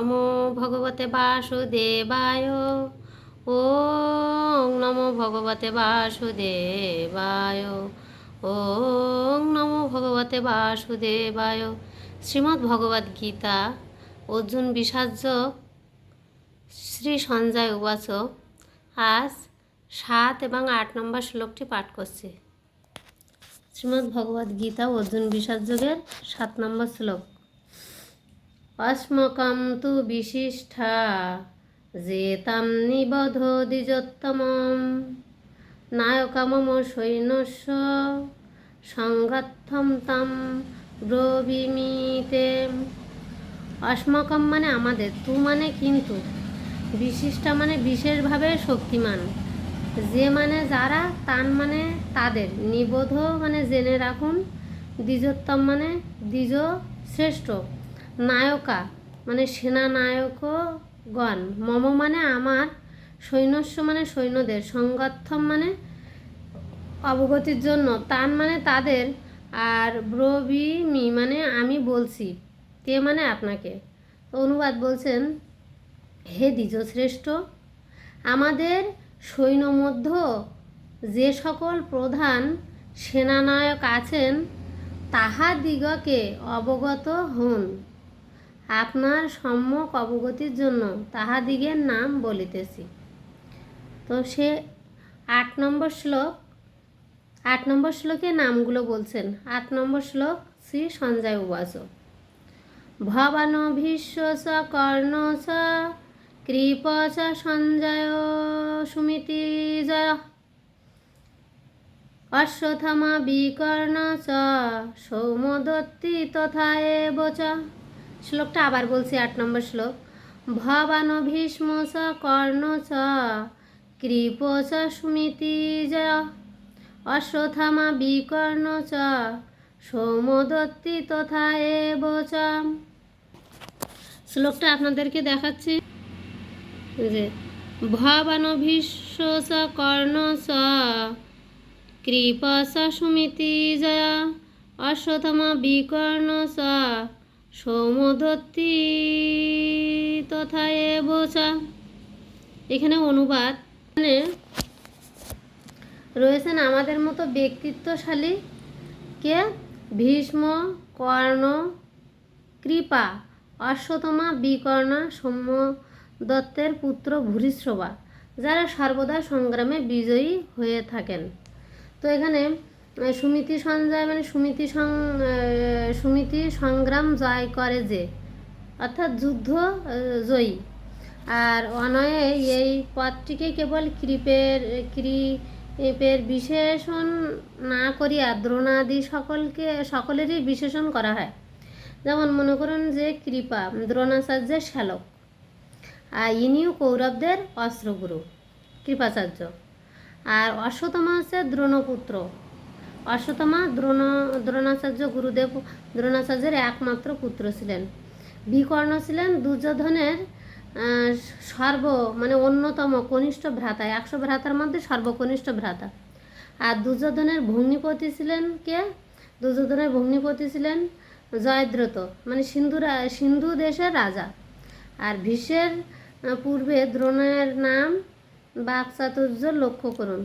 নমো ভগবতে বাসুদেবায়। ওং নমো ভগবতে বাসুদেবায়। ওং নমো ভগবতে বাসুদেবায়। শ্রীমদ্ ভগবদ্ গীতা, অর্জুন বিষাজ্য শ্রী সঞ্জয় উবাচ আজ সাত এবং আট নম্বর শ্লোকটি পাঠ করছি। শ্রীমদ্ ভগবদ্ গীতা, অর্জুন বিষাদযোগের সাত নম্বর শ্লোক। অস্মকম তু বিশিষ্ঠা যে তাম নিবধ দ্বিজোত্তমম নায়কামম সৈন্যস্য সংঘাত্থম তাম ব্রবিমিতে অস্মকম মানে আমাদের, তু মানে কিন্তু বিশিষ্টা মানে বিশেষভাবে শক্তিমান। যে মানে যারা, তান মানে তাদের। নিবোধ মানে জেনে রাখুন, দ্বিজোত্তম মানে দ্বিজ শ্রেষ্ঠ নায়কা মানে সেনা নায়কগণ মম মানে আমার সৈন্যস্য মানে সৈন্যদের সংগঠম মানে অবগতির জন্য। তান মানে তাদের, আর ব্রবিমি মানে আমি বলছি। তে মানে আপনাকে? অনুবাদ বলছেন, হে দ্বিজশ্রেষ্ঠ, আমাদের সৈন্য মধ্য যে সকল প্রধান সেনানায়ক আছেন, তাহাদিগকে অবগত হন। আপনার সম্যক অবগতির জন্য তাহাদিগের নাম বলিতেছি। তো সে আট নম্বর শ্লোক, আট নম্বর শ্লোকে নামগুলো বলছেন। আট নম্বর শ্লোক, শ্রী সঞ্জয় উবাচ ভবান ভীষ্ম স কর্ণ স কৃপ চ সঞ্জয় সুমিতি জয়। অশ্বথমা বিকর্ণ চ সৌমদত্তি তথা এব চ। শ্লোকটা আবার বলছি আট নম্বর শ্লোক। ভবান ভীষ্ম স কর্ণ চ কৃপ চ সুমিতি জয় অশ্বথামা বিকর্ণ চ সৌমদত্তি তথা এব চ। শ্লোকটা আপনাদেরকে দেখাচ্ছি। যে ভবান ভীষ্ম স কর্ণ স কৃপ স সুমিতি জয়া অশ্বথমা বিকর্ণ স সৌমদত্তি তথা এব চ এখানে অনুবাদ। রয়েছেন আমাদের মতো ব্যক্তিত্বশালী কে? ভীষ্ম, কর্ণ, কৃপা অশ্বতমা বিকর্ণা দত্তের পুত্র ভূরিশ্রবা, যারা সর্বদা সংগ্রামে বিজয়ী হয়ে থাকেন। তো এখানে সুমিতি সঞ্জয় মানে সুমিতি সুমিতি সংগ্রাম জয় করে যে, অর্থাৎ যুদ্ধ জয়ী। আর অনয়ে এই পদটিকে কেবল কৃপের কৃপের বিশেষণ না করিয়া দ্রোণাদি সকলকে, সকলেরই বিশেষণ করা হয়। যেমন মনে করুন যে কৃপা, দ্রোণাচার্যের শ্যালক, আর ইনিও কৌরবদের অস্ত্রগুরু, কৃপাচার্য। আর অশ্বতমা হচ্ছে দ্রোণপুত্র অশ্বতমা দ্রোণ, দ্রোণাচার্য গুরুদেব, দ্রোণাচার্যের একমাত্র পুত্র ছিলেন। বিকর্ণ ছিলেন দুর্যোধনের সর্ব মানে অন্যতম কনিষ্ঠ ভ্রাতা, একশো ভ্রাতার মধ্যে সর্বকনিষ্ঠ ভ্রাতা। আর দুর্যোধনের ভগ্নিপতি ছিলেন কে? দুর্যোধনের ভগ্নিপতি ছিলেন জয়দ্রত মানে সিন্ধু সিন্ধু দেশের রাজা। আর ভীষের পূর্বে দ্রোণের নাম বাকচাতুর্য লক্ষ্য করুন।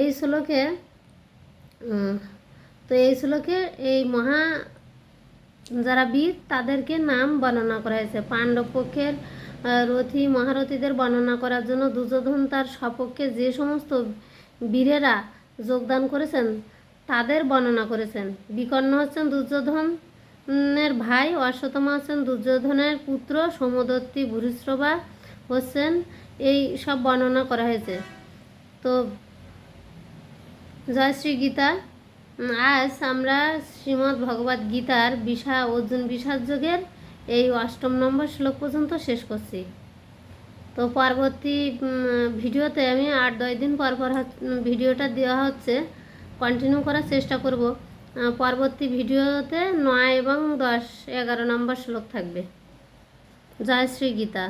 এই শ্লোকে তো এই শ্লোকে এই মহা যারা বীর, তাদেরকে নাম বর্ণনা করা হয়েছে। পাণ্ডব পক্ষের রথী, মহারথীদের বর্ণনা করার জন্য দুর্যোধন তার সপক্ষে যে সমস্ত বীরেরা যোগদান করেছেন, তাদের বর্ণনা করেছেন। বিকর্ণ হচ্ছেন দুর্যোধনের ভাই অশ্বতমা হচ্ছেন দুর্যোধনের পুত্র, সমদত্তি ভূরিশ্রবা হচ্ছেন। এই সব বর্ণনা করা হয়েছে। তো জয় শ্রী গীতা আজ আমরা শ্রীমদ্ ভগবদ গীতার বিষা, অর্জুন বিষাদ যোগের এই অষ্টম নম্বর শ্লোক পর্যন্ত শেষ করছি। তো পরবর্তী ভিডিওতে আমি আট দশ দিন পর পর ভিডিওটা দেওয়া হচ্ছে কন্টিনিউ করার চেষ্টা করব। পরবর্তী ভিডিওতে নয় এবং দশ, এগারো নম্বর শ্লোক থাকবে। জয় শ্রী গীতা